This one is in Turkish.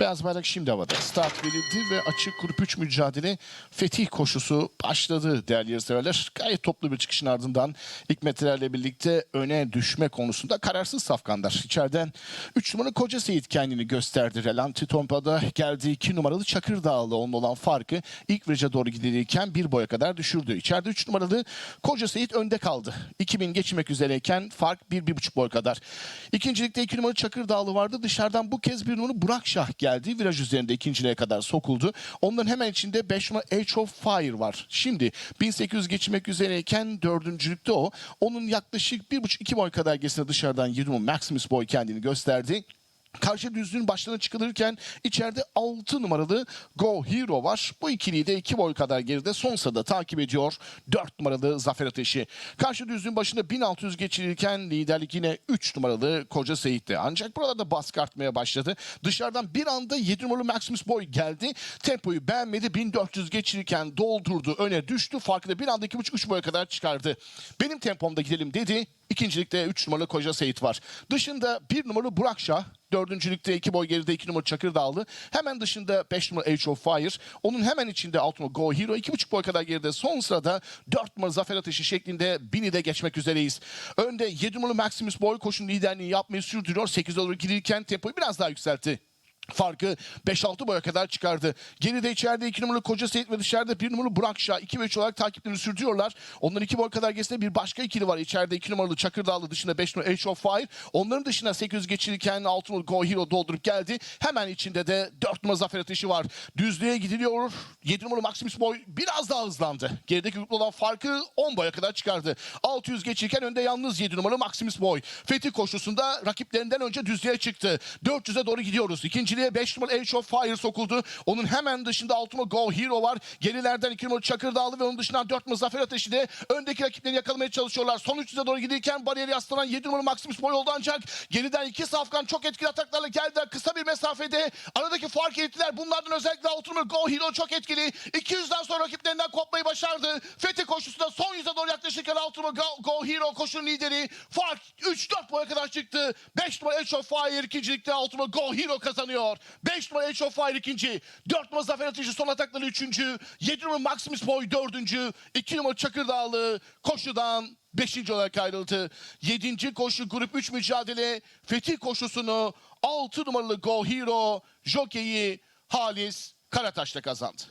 Beyaz bayrak şimdi havada. Start verildi ve açık grup 3 mücadele fetih koşusu başladı değerli yarışseverler. Gayet toplu bir çıkışın ardından ilk metrelerle birlikte öne düşme konusunda kararsız safkanlar. İçeriden 3 numaralı Koca Seyit kendini gösterdi. Relanti Tompa'da geldi 2 numaralı Çakır Dağlı onun olan farkı ilk viraja doğru gidilirken bir boya kadar düşürdü. İçeride 3 numaralı Koca Seyit önde kaldı. 2000 geçmek üzereyken fark 1-1,5 boy kadar. İkincilikte 2 numaralı Çakır Dağlı vardı. Dışarıdan bu kez bir numaralı Burak Şah geldi. Viraj üzerinde ikinciliğe kadar sokuldu. Onların hemen içinde 5 numaralı Age of Fire var. Şimdi 1800 geçmek üzereyken dördüncülükte o. Onun yaklaşık 1,5-2 boy kadar gerisinde dışarıdan 20 numaralı Maximus Boy kendini gösterdi. Karşı düzlüğün başlarına çıkılırken içeride 6 numaralı Go Hero var. Bu ikiliyi de 2 boy kadar geride son sırada takip ediyor 4 numaralı Zafer Ateşi. Karşı düzlüğün başında 1600 geçirirken liderlik yine 3 numaralı Koca Seyit'ti. Ancak buralarda baskı artmaya başladı. Dışarıdan bir anda 7 numaralı Maximus Boy geldi. Tempoyu beğenmedi. 1400 geçirirken doldurdu. Öne düştü. Farkı da bir anda 2,5-3 boya kadar çıkardı. Benim tempomda gidelim dedi. İkincilikte 3 numaralı Koca Seyit var. Dışında 1 numaralı Burak Şah. Dördüncülükte 2 boy geride 2 numara Çakır Dağlı. Hemen dışında 5 numara Age of Fire. Onun hemen içinde 6 numara Go Hero. 2,5 boy kadar geride son sırada 4 numara Zafer Ateşi şeklinde Bini de geçmek üzereyiz. Önde 7 numaralı Maximus Boy koşun liderliğini yapmayı sürdürüyor. 8 doğru girirken tempoyu biraz daha yükseltti. Farkı 5-6 boya kadar çıkardı. Geride içeride 2 numaralı Koca Seyit ve dışarıda 1 numaralı Burak Şah 2 ve 3 olarak takiplerini sürdürüyorlar. Onların 2 boy kadar gerisinde bir başka ikili var. İçeride 2 numaralı Çakırdağlı dışında 5 numaralı Age of Fire. Onların dışına 800 geçirirken 6 numaralı Go Hero doldurup geldi. Hemen içinde de 4 numaralı Zafer Ateşi var. Düzlüğe gidiliyor. 7 numaralı Maximus Boy biraz daha hızlandı. Gerideki grupta olan farkı 10 boya kadar çıkardı. 600 geçirken önde yalnız 7 numaralı Maximus Boy. Fetih koşusunda rakiplerinden önce düzlüğe çıktı. 400'e doğru gidiyoruz. İkinciliğe 5 numaralı Age of Fire sokuldu. Onun hemen dışında 6 numaralı Go Hero var. Gerilerden 2 numaralı Çakırdağlı ve onun dışından 4 numaralı Zafer Ateşi de öndeki rakiplerini yakalamaya çalışıyorlar. Son 300'e doğru giderken bariyeri yaslanan 7 numaralı Maximus Boy oldu ancak geriden iki safkan çok etkili ataklarla geldiler. Kısa bir mesafede aradaki fark erittiler. Bunlardan özellikle 6 numaralı Go Hero çok etkili. 200'den sonra rakiplerinden kopmayı başardı. Fethi koşusunda son 100'e doğru yaklaşırken 6 numaralı Go, Go Hero koşunun lideri. Fark 3-4 boya kadar çıktı. 5 numaralı Edge of Fire ikincilikte 6 numaralı Go Hero kazanıyor. 5 numaralı Edge of Fire ikinci. 4 numaralı Zafer Ateşi son atakları üçüncü. 7 numaralı Maximus Boy dördüncü. 2 numaralı Çakırdağlı koşudan 5. olarak ayrıldı. 7. koşu grup 3 mücadele. Fetih koşusunu 6 numaralı Go Hero jokeyi Halis Karataş'ta kazandı.